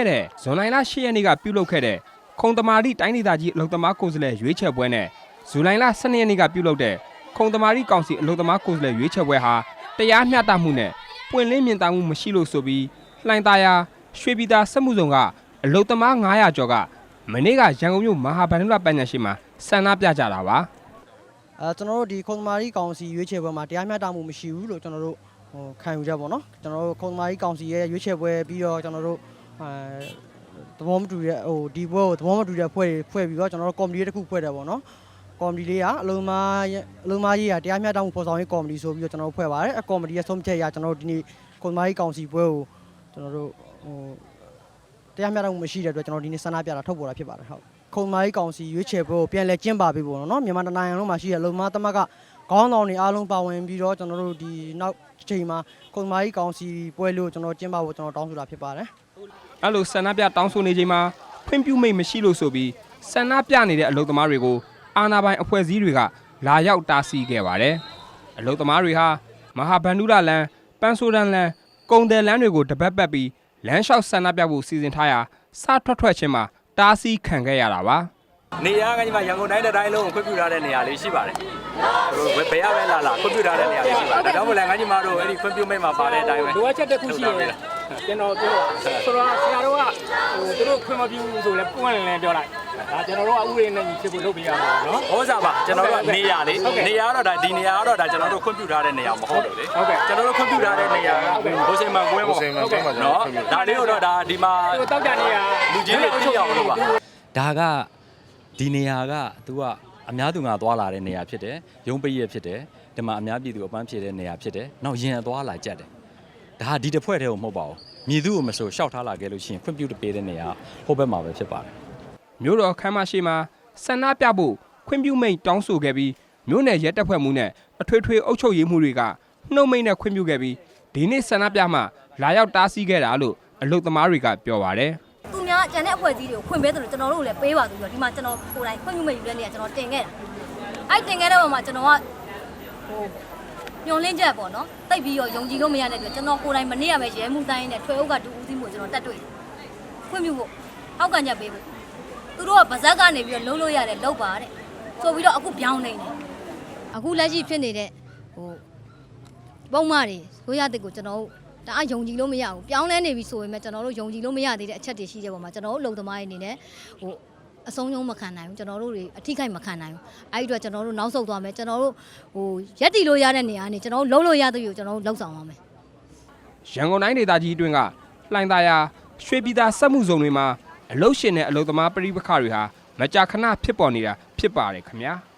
ခဲ့တဲ့ဇွန်လ10ရက်နေ့ကပြုလုပ်ခဲ့တဲ့ခုံတမာရီတိုင်းဒေသကြီးအလုံသမားကိုယ်စားလှယ်ရွေးချယ်ပွဲနဲ့ဇူလိုင်လ12ရက်နေ့ကပြုလုပ်တဲ့ခုံတမာရီကောင်စီအလုံသမားကိုယ်စားလှယ်ရွေးချယ်ပွဲဟာတရားမျှတမှုနဲ့ပွင့်လင်းမြင်သာမှုမရှိလို့ဆိုပြီးလှိုင်သာယာရွှေပြည်သာစက်မှုဆောင်ကအလုံသမား900ကျော်ကမနေ့ကရန်ကုန်မြို့မဟာဗန္ဓုလပညာရှိမှာဆန္ဒပြကြတာပါအဲကျွန်တော်တို့ဒီခုံသမာရီကောင်စီရွေးချယ်ပွဲမှာတရားမျှတမှုမရှိဘူးလို့ကျွန်တော်တို့ဟိုခံယူကြပါတော့ကျွန်တော်တို့ခုံသမာရီကောင်စီရဲ့ရွေးချယ်ပွဲပြီးတော့ကျွန်တော်တို့ အဲသဘောမတူတဲ့ဟိုဒီပွဲကိုသဘောမတူတဲ့ဖွဲ့တွေဖွဲ့ပြီးတော့ကျွန်တော်တို့ကော်မတီတစ်ခုဖွဲ့တယ်ပေါ့နော်ကော်မတီလေးကအလုံးမအလုံးမကြီးကတရားမျှတမှုဖော်ဆောင်ရေးကော်မတီဆိုပြီးတော့ကျွန်တော်တို့ဖွဲ့ပါတယ်အကော်မတီရဲ့ဆုံးဖြတ်ချက်အရကျွန်တော်တို့ဒီနေ့ခုံသမာရီကောင်စီပွဲကိုကျွန်တော်တို့ဟိုတရားမျှတမှုမရှိတဲ့အတွက်ကျွန်တော်ဒီနေ့ဆန္ဒပြတာထုတ်ပေါ်တာဖြစ်ပါတယ်ဟုတ်ခုံမာကြီးကောင်စီရွေးချယ်ပွဲကိုပြန်လဲကျင်းပပေးဖို့နော်မြန်မာတိုင်းနိုင်ငံလုံးမှာရှိတဲ့လုံမသမတ်ကခေါင်းဆောင်တွေအားလုံးပါဝင်ပြီးတော့ကျွန်တော်တို့ဒီနောက်ချိန်မှာခုံမာကြီးကောင်စီပွဲလို့ကျွန်တော်ကျင်းပဖို့ကျွန်တော်တောင်းဆိုတာဖြစ်ပါတယ် အဲ့လိုဆန္ဒပြတောင်းဆိုနေချိန်မှာခွင့်ပြုမိတ်မရှိလို့ဆိုပြီးဆန္ဒပြနေတဲ့အလုပ်သမားတွေကိုအာဏာပိုင်အဖွဲ့အစည်းတွေကလာရောက်တားဆီးခဲ့ပါတယ်။အလုပ်သမားတွေဟာမဟာဗန္ဓုလလန်ပန်းဆိုးတန်းလန်ကုံတယ်လန်းတွေကိုတပတ်ပတ်ပြီးလမ်းလျှောက်ဆန္ဒပြဖို့စီစဉ်ထားရာစထွက်ထွက်ချင်းမှာတားဆီးခံခဲ့ရတာပါ။နေရာကညီမရန်ကုန်တိုင်းတစ်တိုင်းလုံးကိုခွင့်ပြုထားတဲ့နေရာလေးရှိပါတယ်ဟိုဘယ်ဘယ်ရပဲလာလာခွင့်ပြုထားတဲ့နေရာလေးရှိပါတယ်ဒါကြောင့်မို့လဲငါညီမတို့အဲ့ဒီခွင့်ပြုမိတ်မှာပါတဲ့အတိုင်းပဲလိုအပ်ချက်တစ်ခုရှိရင် ကျွန်တော်ပြောဆိုတော့ဆရာတို့ကဟိုသူတို့ခွင့်မပြုဘူးဆိုလဲပွင့်လင်းလင်းပြောလိုက်ဒါကျွန်တော်တို့ကဥပဒေနဲ့ညီဖြစ်ဖို့လုပ်ပေးရမှာနော်ဟောစားပါကျွန်တော်တို့ကနေရာလေးနေရာကတော့ဒါဒီနေရာကတော့ဒါကျွန်တော်တို့ခွင့်ပြုထားတဲ့နေရာမဟုတ်လို့လေဟုတ်ကဲ့ကျွန်တော်တို့ခွင့်ပြုထားတဲ့နေရာကဘိုးစိန်မန်ကွင်းပေါ့ဘိုးစိန်မန်ကွင်းမှာကျွန်တော်နော်ခွင့်ပြုဒါလေးကိုတော့ဒါဒီမှာဟိုတောက်ကြနေရလူကြီးတွေသိအောင်လို့ပါဒါကဒီနေရာက तू ကအများသူငါသွားလာတဲ့နေရာဖြစ်တယ်ရုံးပိရက်ဖြစ်တယ်ဒီမှာအများပြည်သူအပန်းဖြေတဲ့နေရာဖြစ်တယ်နောက်ရင်အသွားလာကြက်တယ် ဒါဟာဒီတစ်ဖွဲ့တည်းကိုမဟုတ်ပါဘူးမြည်သူကိုမဆိုရှောက်ထားလာခဲ့လို့ရှိရင်ခွင့်ပြုတပေးတဲ့နေရာဟိုဘက်မှာပဲဖြစ်ပါတယ်မြို့တော်ခမ်းမရှိမှာဆန္ဒပြဖို့ခွင့်ပြုမိန့်တောင်းဆိုခဲ့ပြီးမြို့နယ်ရဲတပ်ဖွဲ့မှုနဲ့အထွေထွေအုပ်ချုပ်ရေးမှုတွေကနှုတ်မိန့်နဲ့ခွင့်ပြုခဲ့ပြီးဒီနေ့ဆန္ဒပြမှလာရောက်တားဆီးခဲ့တာလို့အလုပ်သမားတွေကပြောပါတယ်သူများကျန်တဲ့အဖွဲ့အစည်းတွေကိုခွင့်ပေးတယ်လို့ကျွန်တော်တို့လည်းပေးပါသူပြီးတော့ဒီမှာကျွန်တော်ကိုယ်တိုင်ခွင့်ပြုမဲ့ယူတဲ့နေရာကျွန်တော်တင်ခဲ့တာအဲ့တင်ခဲ့တဲ့ပုံမှာကျွန်တော်ကဟို ညွန်လင်းချက်ပေါ့နော်တိတ်ပြီးတော့ယုံကြည်လို့မရတဲ့အတွက်ကျွန်တော်ကိုယ်တိုင်မနေ့ကပဲရဲမှုတိုင်းနဲ့ထွေအုပ်ကတူဦးစီးမှုကျွန်တော်တက်တွေ့တယ်ခွင့်ပြုဖို့ဟောက်ကန်ချက်ပေးဖို့သူတို့ကဗဇက်ကနေပြီးတော့လုံးလို့ရတယ်လောက်ပါတဲ့ဆိုပြီးတော့အခုပြောင်းနေတယ်အခုလက်ရှိဖြစ်နေတဲ့ဟိုပုံမှန်တွေဆိုရတဲ့ကိုကျွန်တော်တို့ဒါအယုံကြည်လို့မရဘူးပြောင်းလဲနေပြီဆိုပေမဲ့ကျွန်တော်တို့ယုံကြည်လို့မရသေးတဲ့အချက်တွေရှိတဲ့ပုံမှာကျွန်တော်တို့လုံသမားတွေအနေနဲ့ဟို အဆုံးဆုံးမခံနိုင်ဘူးကျွန်တော်တို့တွေအထိခိုက်မခံနိုင်ဘူးအဲ့ဒီအတွက်ကျွန်တော်တို့နောက်ဆုတ်သွားမယ်ကျွန်တော်တို့ဟိုရက်တီလို့ရတဲ့နေရာကနေကျွန်တော်တို့လုံးလို့ရတဲ့ယူကျွန်တော်တို့လောက်ဆောင်ပါမယ်ရန်ကုန်တိုင်းဒေသကြီးအတွင်းကလှိုင်သာယာရွှေပြည်သာစက်မှုဇုံတွေမှာအလုတ်ရှင်နဲ့အလုတ်သမားပရိပခတွေဟာမကြာခဏဖြစ်ပေါ်နေတာဖြစ်ပါတယ်ခင်ဗျာ။